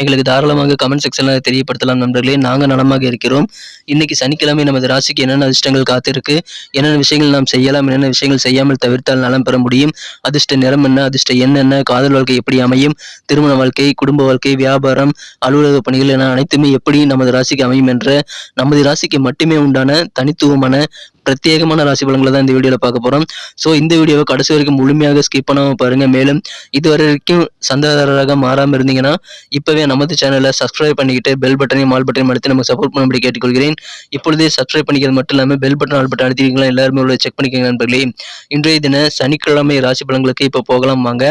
எங்களுக்கு தாராளமாக கமெண்ட் செக்ஷனில் தெரியப்படுத்தலாம் நண்பர்களே. நாங்க நலமாக இருக்கிறோம். இன்னைக்கு சனிக்கிழமை நமது ராசிக்கு என்னென்ன அதிர்ஷ்டங்கள் காத்திருக்கு? என்னென்ன விஷயங்கள் நாம் செய்யலாம்? என்னென்ன விஷயங்கள் செய்யாமல் தவிர்த்தால் நலம் பெற முடியும்? அதிர்ஷ்ட நிறம் என்ன? அதிர்ஷ்ட எண் என்ன? காதல் வாழ்க்கை எப்படி அமையும்? திருமண வாழ்க்கை குடும்ப வாழ்க்கை வியாபாரம் அலுவலக பணிகள் என அனைத்துமே எப்படி நமது ராசிக்கு அமையும் என்ற நமது ராசிக்கு மட்டுமே உண்டான தனித்துவமான பிரத்யேகமான ராசி பலன்களை தான் இந்த வீடியோவில் பார்க்க போகிறோம் ஸோ இந்த வீடியோவை கடைசி வரைக்கும் முழுமையாக ஸ்கிப் பண்ணாமல் பாருங்கள் மேலும் இதுவரைக்கும் வரைக்கும் சந்தாதாரராக மாறாமல் இருந்தீங்கன்னா இப்போவே நமது சேனலை சப்ஸ்கிரைப் பண்ணிக்கிட்டு பெல் பட்டனையும் ஆல் பட்டனையும் அழுத்தி நமக்கு சப்போர்ட் பண்ணும்படி கேட்டுக்கொள்கிறேன். இப்பொழுதே சப்ஸ்கிரைப் பண்ணிக்கிறது மட்டும் இல்லாமல் பெல் பட்டன் ஆல் பட்டன் அழுத்திருக்கீங்களா எல்லாருமே உள்ள செக் பண்ணிக்கோங்க நண்பர்களே. இன்றைய தின சனிக்கிழமை ராசி பலன்களுக்கு இப்போ போகலாம் வாங்க.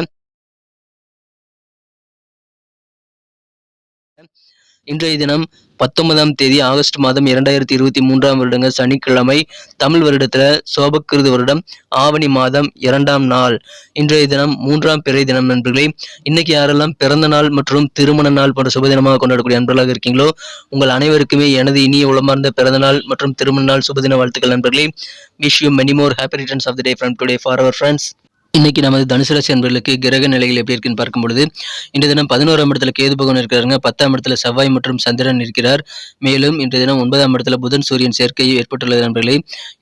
இன்றைய தினம் பத்தொன்பதாம் தேதி ஆகஸ்ட் மாதம் இரண்டாயிரத்தி இருபத்தி மூன்றாம் வருடங்க சனிக்கிழமை தமிழ் வருடத்துல சோபக்கிருது வருடம் ஆவணி மாதம் இரண்டாம் நாள். இன்றைய தினம் மூன்றாம் பிறை தினம் நண்பர்களே. இன்னைக்கு யாரெல்லாம் பிறந்த நாள் மற்றும் திருமண நாள் போன்ற சுப தினமாக கொண்டாடக்கூடிய நண்பர்களாக இருக்கீங்களோ உங்கள் அனைவருக்குமே எனது இனிய உளமார்ந்த பிறந்த நாள் மற்றும் திருமண நாள் சுபதின வாழ்த்துக்கள் நண்பர்களே. Wish you many more happy returns of the day from today for our friends இன்னைக்கு நமது தனுசு ராசி அன்பர்களுக்கு கிரக நிலைகள் எப்படி இருக்குன்னு பார்க்கும் பொழுது இன்றைய தினம் பதினோராம் இடத்துல கேது பகவான் இருக்கிறாருங்க. பத்தாம் இடத்துல செவ்வாய் மற்றும் சந்திரன் இருக்கிறார். மேலும் இன்றைய தினம் ஒன்பதாம் இடத்துல புதன் சூரியன் சேர்க்கை ஏற்பட்டுள்ளது நண்பர்களே.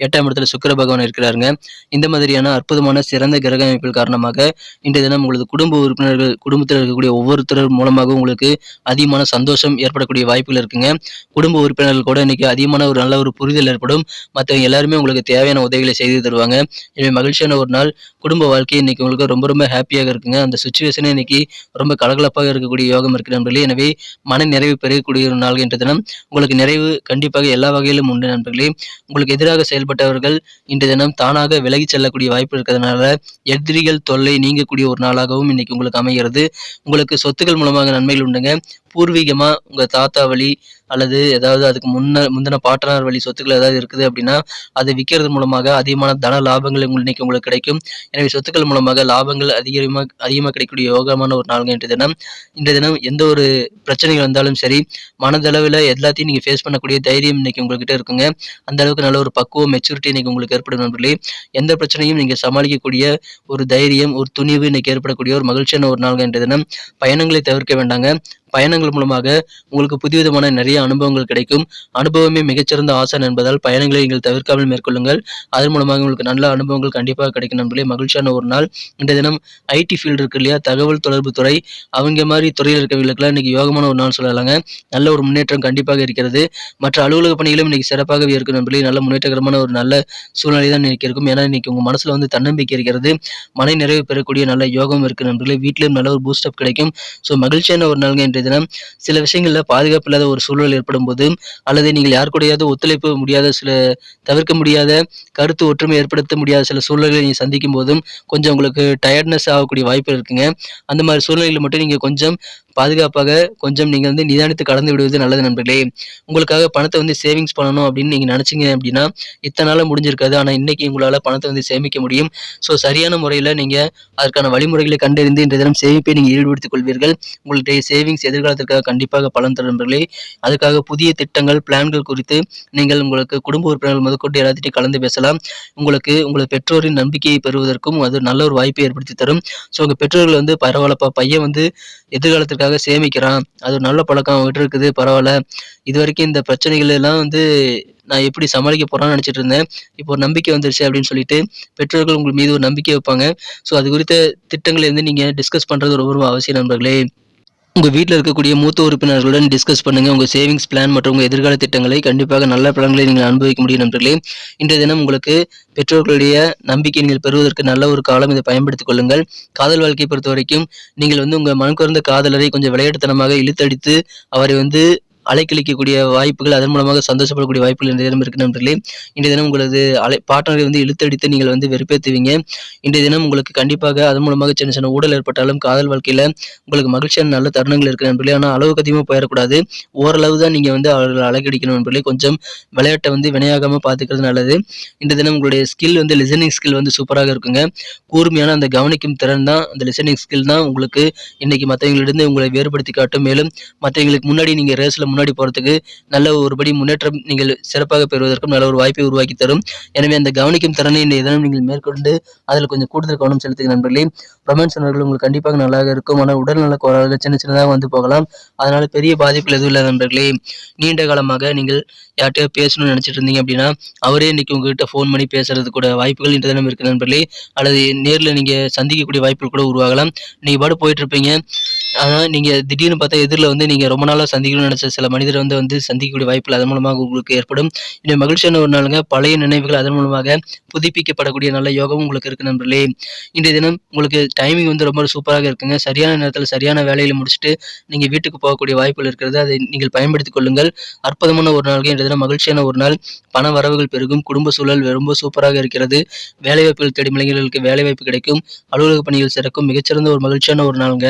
எட்டாம் இடத்துல சுக்கர பகவான் இருக்கிறாருங்க. இந்த மாதிரியான அற்புதமான சிறந்த கிரக அமைப்பில் காரணமாக இன்றைய தினம் உங்களது குடும்ப உறுப்பினர்கள் குடும்பத்தில் இருக்கக்கூடிய ஒவ்வொருத்தர் மூலமாக உங்களுக்கு அதிகமான சந்தோஷம் ஏற்படக்கூடிய வாய்ப்புகள் இருக்குங்க. குடும்ப உறுப்பினர்கள் கூட இன்னைக்கு அதிகமான ஒரு நல்ல ஒரு புரிதல் ஏற்படும். மற்றவங்க எல்லாருமே உங்களுக்கு தேவையான உதவிகளை செய்து தருவாங்க. எனவே மகிழ்ச்சியான ஒரு நாள் குடும்ப வாழ்க்கை இன்னைக்கு உங்களுக்கு ரொம்ப ரொம்ப ஹாப்பியாக இருக்குங்க. அந்த சுச்சுவேஷனே இன்னைக்கு ரொம்ப கலகலப்பாக இருக்கக்கூடிய யோகம் இருக்கு நண்பர்களே. எனவே மன நிறைவு பெறக்கூடிய ஒரு நாள் என்ற தினம். உங்களுக்கு நிறைவு கண்டிப்பாக எல்லா வகையிலும் உண்டு நண்பர்களே. உங்களுக்கு எதிராக செயல்பட்டவர்கள் இன்றைய தினம் தானாக விலகி செல்லக்கூடிய வாய்ப்பு இருக்கிறதுனால எதிரிகள் தொல்லை நீங்கக்கூடிய ஒரு நாளாகவும் இன்னைக்கு உங்களுக்கு அமைகிறது. உங்களுக்கு சொத்துக்கள் மூலமாக நன்மைகள் உண்டுங்க. பூர்வீகமா உங்க தாத்தா வழி அல்லது ஏதாவது அதுக்கு முன்ன முந்தின பாட்டனார் வழி சொத்துக்கள் ஏதாவது இருக்குது அப்படின்னா அதை விற்கிறது மூலமாக அதிகமான தன லாபங்கள் உங்களுக்கு இன்னைக்கு உங்களுக்கு கிடைக்கும். எனவே சொத்துக்கள் மூலமாக லாபங்கள் அதிகமாக அதிகமாக கிடைக்கக்கூடிய யோகமான ஒரு நாளுங்க இன்றைய தினம். இன்றைய தினம் எந்த ஒரு பிரச்சனைகள் வந்தாலும் சரி மனதளவில் எல்லாத்தையும் நீங்கள் ஃபேஸ் பண்ணக்கூடிய தைரியம் இன்னைக்கு உங்ககிட்ட இருக்குங்க. அந்த அளவுக்கு நல்ல ஒரு பக்குவம் மெச்சூரிட்டி இன்னைக்கு உங்களுக்கு ஏற்படும் நண்பர்களே. எந்த பிரச்சனையும் நீங்கள் சமாளிக்கக்கூடிய ஒரு தைரியம் ஒரு துணிவு இன்னைக்கு ஏற்படக்கூடிய ஒரு மகிழ்ச்சியான ஒரு நாள் இன்றைய தினம். பயணங்களை தவிர்க்க வேண்டாங்க. பயணங்கள் மூலமாக உங்களுக்கு புதுவிதமான நிறைய அனுபவங்கள் கிடைக்கும். அனுபவமே மிகச்சிறந்த ஆசன் என்பதால் பயணங்களை நீங்கள் தவிர்க்காமல் மேற்கொள்ளுங்கள். அதன் மூலமாக உங்களுக்கு நல்ல அனுபவங்கள் கண்டிப்பாக கிடைக்கும் நண்பர்களே. மகிழ்ச்சியான ஒரு நாள். இந்த தினம் ஐடி ஃபீல்டு இருக்கு இல்லையா? தகவல் தொடர்பு துறை. அவங்க மாதிரி துறையில் இருக்கவங்களுக்குலாம் இன்னைக்கு யோகமான ஒரு நாள் சொல்லலாங்க. நல்ல ஒரு முன்னேற்றம் கண்டிப்பாக இருக்கிறது. மற்ற அலுவலக பணிகளும் இன்னைக்கு சிறப்பாகவே இருக்கும் நண்பர்களே. நல்ல முன்னேற்றகரமான ஒரு நல்ல சூழ்நிலை தான் இன்னைக்கு இருக்கும். ஏன்னா இன்னைக்கு உங்க மனசுல வந்து தன்னம்பிக்கை இருக்கிறது. மன நிறைவு பெறக்கூடிய நல்ல யோகம் இருக்கு நண்பர்களே. வீட்டிலும் நல்ல ஒரு பூஸ்டப் கிடைக்கும். ஸோ மகிழ்ச்சியான ஒரு நாளுங்க இன்றைய தினம். சில விஷயங்களில் பாதுகாப்பு இல்லாத ஒரு சூழல் ஏற்படும் போது அல்லது நீங்கள் யார் கூடயாவது ஒத்துழைப்பு முடியாத சில தவிர்க்க முடியாத கருத்து ஒற்றுமை ஏற்படுத்த முடியாத சில சூழ்நிலைகளை நீங்கள் சந்திக்கும் போதும் கொஞ்சம் உங்களுக்கு டயர்ட்னஸ் ஆகக்கூடிய வாய்ப்பு இருக்குங்க. அந்த மாதிரி சூழ்நிலையில் மட்டும் நீங்கள் கொஞ்சம் பாதுகாப்பாக கொஞ்சம் நீங்கள் வந்து நிதானித்து கடந்து விடுவது நல்லது நண்பர்களே. உங்களுக்காக பணத்தை வந்து சேவிங்ஸ் பண்ணணும் அப்படின்னு நீங்கள் நினச்சிங்க அப்படின்னா இத்தனை நாளாக முடிஞ்சிருக்காது. ஆனால் இன்றைக்கி உங்களால் பணத்தை வந்து சேமிக்க முடியும். ஸோ சரியான முறையில் நீங்கள் அதற்கான வழிமுறைகளை கண்டறிந்து இன்றைய தினம் சேமிப்பை நீங்கள் ஈடுபடுத்திக் கொள்வீர்கள். உங்களுடைய சேவிங்ஸ் எதிர்காலத்திற்காக கண்டிப்பாக பலன் தரும் நண்பர்களே. அதுக்காக புதிய திட்டங்கள் பிளான்கள் குறித்து நீங்கள் உங்களுக்கு குடும்ப உறுப்பினர்கள் முதற்கொண்டு எல்லாத்திட்டையும் கலந்து பேசலாம். உங்களுக்கு உங்களது பெற்றோரின் நம்பிக்கையை பெறுவதற்கும் அது நல்ல ஒரு வாய்ப்பை ஏற்படுத்தி தரும். ஸோ உங்கள் பெற்றோர்கள் வந்து பரவாயில்லப்பா. பையன் வந்து எதிர்காலத்திற்காக சேமிக்கிறான். அது ஒரு நல்ல பழக்கம் அவங்ககிட்ட இருக்குது பரவாயில்ல. இது வரைக்கும் இந்த பிரச்சனைகள் எல்லாம் வந்து நான் எப்படி சமாளிக்க போறான்னு நினைச்சிட்டு இருந்தேன். இப்போ ஒரு நம்பிக்கை வந்துருச்சு அப்படின்னு சொல்லிட்டு பெற்றோர்கள் உங்கள் மீது ஒரு நம்பிக்கை வைப்பாங்க. ஸோ அது குறித்த திட்டங்களை வந்து நீங்கள் டிஸ்கஸ் பண்ணுறது ரொம்ப ரொம்ப அவசியம் நண்பர்களே. உங்கள் வீட்டில் இருக்கக்கூடிய மூத்த உறுப்பினர்களுடன் டிஸ்கஸ் பண்ணுங்கள் உங்கள் சேவிங்ஸ் பிளான் மற்றும் உங்கள் எதிர்கால திட்டங்களை கண்டிப்பாக நல்ல பலன்களை நீங்கள் அனுபவிக்க முடியும் நண்பர்களே. இன்றைய தினம் உங்களுக்கு பெற்றோர்களுடைய நம்பிக்கை நீங்கள் பெறுவதற்கு நல்ல ஒரு காலம் இதை பயன்படுத்திக் கொள்ளுங்கள். காதல் வாழ்க்கையை பொறுத்த வரைக்கும் நீங்கள் வந்து உங்கள் மனக்குறந்த காதலரை கொஞ்சம் விளையாட்டுத்தனமாக இழுத்தடித்து அவரை வந்து அலைக்கழிக்கக்கூடிய வாய்ப்புகள் அதன் மூலமாக சந்தோஷப்படக்கூடிய வாய்ப்புகள் இன்றைய தினம் இருக்கு நண்பர்களே. இன்றைய தினம் உங்களது அலை பாட்டனரை வந்து இழுத்தடித்து நீங்கள் வந்து வெறுப்பேற்றுவீங்க இன்றைய தினம் உங்களுக்கு கண்டிப்பாக அதன் மூலமாக சின்ன சின்ன ஊழல் ஏற்பட்டாலும் காதல் வாழ்க்கையில் உங்களுக்கு மகிழ்ச்சியான நல்ல தருணங்கள் இருக்கு நண்பர்களே. ஆனால் அளவுக்கு அதிகமாக போயிடக்கூடாது. ஓரளவு தான் நீங்கள் வந்து அவர்களை அலைக்கடிக்கணும் நண்பர்களே. கொஞ்சம் விளையாட்டை வந்து வினையாகாமல் பார்த்துக்கிறது நல்லது. இந்த தினம் உங்களுடைய ஸ்கில் வந்து லிசனிங் ஸ்கில் வந்து சூப்பராக இருக்குங்க. கூர்மையான அந்த கவனிக்கும் திறன் தான் அந்த லிசனிங் ஸ்கில் தான் உங்களுக்கு இன்னைக்கு மற்றவங்களிடம் உங்களை வேறுபடுத்தி காட்டும். மேலும் மற்றவங்களுக்கு முன்னாடி நீங்கள் ரேஸில் முன்னாடி போகிறதுக்கு நல்ல ஒருபடி முன்னேற்றம் நீங்கள் சிறப்பாக பெறுவதற்கும் நல்ல ஒரு வாய்ப்பை உருவாக்கி தரும். எனவே அந்த கவனிக்கும் திறனை இந்த தினம் நீங்கள் மேற்கொண்டு அதில் கொஞ்சம் கூடுதல் கவனம் செலுத்துங்க நண்பர்களே. ரொமான்ஸ் உணர்வுகள் உங்களுக்கு கண்டிப்பாக நல்லாக இருக்கும். ஆனால் உடல்நல கோளாறுகள் சின்ன சின்னதாக வந்து போகலாம். அதனால பெரிய பாதிப்புகள் எதுவும் இல்லை நண்பர்களே. நீண்ட காலமாக நீங்கள் யார்கிட்டயோ பேசணும்னு நினச்சிட்டு இருந்தீங்க அப்படின்னா அவரே இன்னைக்கு உங்ககிட்ட ஃபோன் பண்ணி பேசுறது கூட வாய்ப்புகள் இன்று தினம் இருக்கு நண்பர்களே. அல்லது நேரில் நீங்கள் சந்திக்கக்கூடிய வாய்ப்புகள் கூட உருவாகலாம். நீங்கள் பாடு போயிட்டு இருப்பீங்க. ஆனால் நீங்கள் திடீர்னு பார்த்தா எதிரில் வந்து நீங்கள் ரொம்ப நாளாக சந்திக்கணும்னு நினச்ச சில மனிதர் வந்து வந்து சந்திக்கக்கூடிய வாய்ப்புகள் அதன் மூலமாக உங்களுக்கு ஏற்படும். இன்னும் மகிழ்ச்சியான ஒரு நாளுங்க. பழைய நினைவுகள் அதன் மூலமாக புதுப்பிக்கப்படக்கூடிய நல்ல யோகம் உங்களுக்கு இருக்கு நண்பர்களே. இன்றைய தினம் உங்களுக்கு டைமிங் வந்து ரொம்ப சூப்பராக இருக்குங்க. சரியான நேரத்தில் சரியான வேலையில் முடிச்சுட்டு நீங்கள் வீட்டுக்கு போகக்கூடிய வாய்ப்புகள் இருக்கிறது. அதை நீங்கள் பயன்படுத்திக் கொள்ளுங்கள். அற்புதமான ஒரு நாளுக்கு இன்றைய தினம் மகிழ்ச்சியான ஒரு நாள். பண வரவுகள் பெருகும். குடும்ப சூழல் ரொம்ப சூப்பராக இருக்கிறது. வேலைவாய்ப்புகள் தேடும் இளைஞர்களுக்கு வேலைவாய்ப்பு கிடைக்கும். அலுவலக பணிகள் சிறக்கும். மிகச்சிறந்த ஒரு மகிழ்ச்சியான ஒரு நாளுங்க.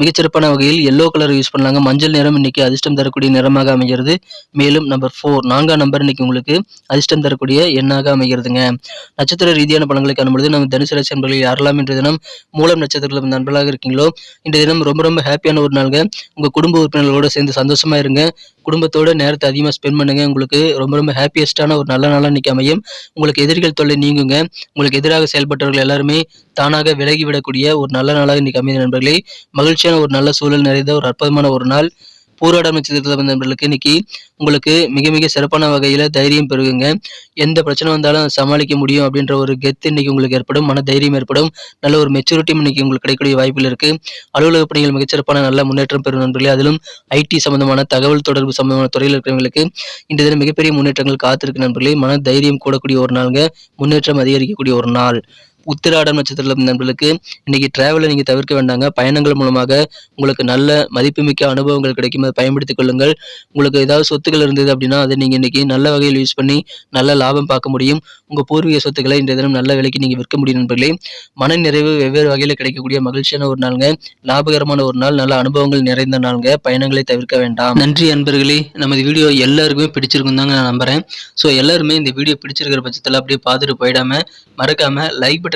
மிகச்சிறப்பான வகையில் எல்லோ கலர் யூஸ் பண்ணலாங்க. மஞ்சள் நிறம் இன்னைக்கு அதிர்ஷ்டம் தரக்கூடிய நிறமாக அமைகிறது. மேலும் நம்பர் ஃபோர் நான்காம் நம்பர் இன்னைக்கு உங்களுக்கு அதிர்ஷ்டம் தரக்கூடிய எண்ணாக அமைகிறதுங்க. நட்சத்திர ரீதியான பலன்களை காணும்பொழுது நம்ம தனுசு ராசி நண்பர்கள் யாரெல்லாம் இன்றைய தினம் மூலம் நட்சத்திரத்தில் நண்பர்களாக இருக்கீங்களோ இன்றைய தினம் ரொம்ப ரொம்ப ஹாப்பியான ஒரு நாளுங்க. உங்கள் குடும்ப உறுப்பினர்களோட சேர்ந்து சந்தோஷமா இருங்க. குடும்பத்தோட நேரத்தை அதிகமாக ஸ்பெண்ட் பண்ணுங்க. உங்களுக்கு ரொம்ப ரொம்ப ஹாப்பியஸ்டான ஒரு நல்ல நாளாக இன்னைக்கு அமையும். உங்களுக்கு எதிரிகள் தொல்லை நீங்குங்க. உங்களுக்கு எதிராக செயல்பட்டவர்கள் எல்லாருமே தானாக விலகிவிடக்கூடிய ஒரு நல்ல நாளாக இன்னைக்கு அமைந்த நண்பர்களே. மகிழ்ச்சியான ஒரு நல்ல சூழல் நிறைந்த ஒரு அற்புதமான ஒரு நாள் பூராடம் நட்சத்திரத்தில் வந்தவர்களுக்கு இன்னைக்கு உங்களுக்கு மிக மிக சிறப்பான வகையில் தைரியம் பெருகுங்க. எந்த பிரச்சனை வந்தாலும் சமாளிக்க முடியும் அப்படின்ற ஒரு கெத்து இன்னைக்கு உங்களுக்கு ஏற்படும். மன தைரியம் ஏற்படும். நல்ல ஒரு மெச்சூரிட்டியும் இன்னைக்கு உங்களுக்கு கிடைக்கக்கூடிய வாய்ப்புகள் இருக்கு. அலுவலக பணிகள் மிகச்சிறப்பான நல்ல முன்னேற்றம் பெறும் நண்பர்களே. அதிலும் ஐடி சம்பந்தமான தகவல் தொடர்பு சம்பந்தமான துறையில் இருக்கிறவங்களுக்கு இந்த தினம் மிகப்பெரிய முன்னேற்றங்கள் காத்திருக்கு நண்பர்களே. மன தைரியம் கூடக்கூடிய ஒரு நாளுங்க. முன்னேற்றம் அதிகரிக்கக்கூடிய ஒரு நாள். உத்திராடம் நட்சத்திரத்தில் நண்பர்களுக்கு இன்னைக்கு டிராவலை நீங்கள் தவிர்க்க வேண்டாங்க. பயணங்கள் மூலமாக உங்களுக்கு நல்ல மதிப்புமிக்க அனுபவங்கள் கிடைக்கும். அதை பயன்படுத்திக் கொள்ளுங்கள். உங்களுக்கு ஏதாவது சொத்துக்கள் இருந்தது அப்படின்னா அதை நீங்கள் இன்னைக்கு நல்ல வகையில் யூஸ் பண்ணி நல்ல லாபம் பார்க்க முடியும். உங்கள் பூர்வீக சொத்துக்களை இன்றைய தினம் நல்ல விலைக்கு நீங்கள் விற்க முடியும் நண்பர்களே. மன நிறைவு வெவ்வேறு வகையில் கிடைக்கக்கூடிய மகிழ்ச்சியான ஒரு நாளுங்க. லாபகரமான ஒரு நாள் நல்ல அனுபவங்கள் நிறைந்த நாளுங்க. பயணங்களை தவிர்க்க வேண்டாம். நன்றி நண்பர்களே நமது வீடியோ எல்லாருக்குமே பிடிச்சிருக்கும் தாங்க நான் நம்புறேன். ஸோ எல்லாருமே இந்த வீடியோ பிடிச்சிருக்கிற பட்சத்தில் அப்படியே பார்த்துட்டு போயிடாம மறக்காம லைக் பட்டன்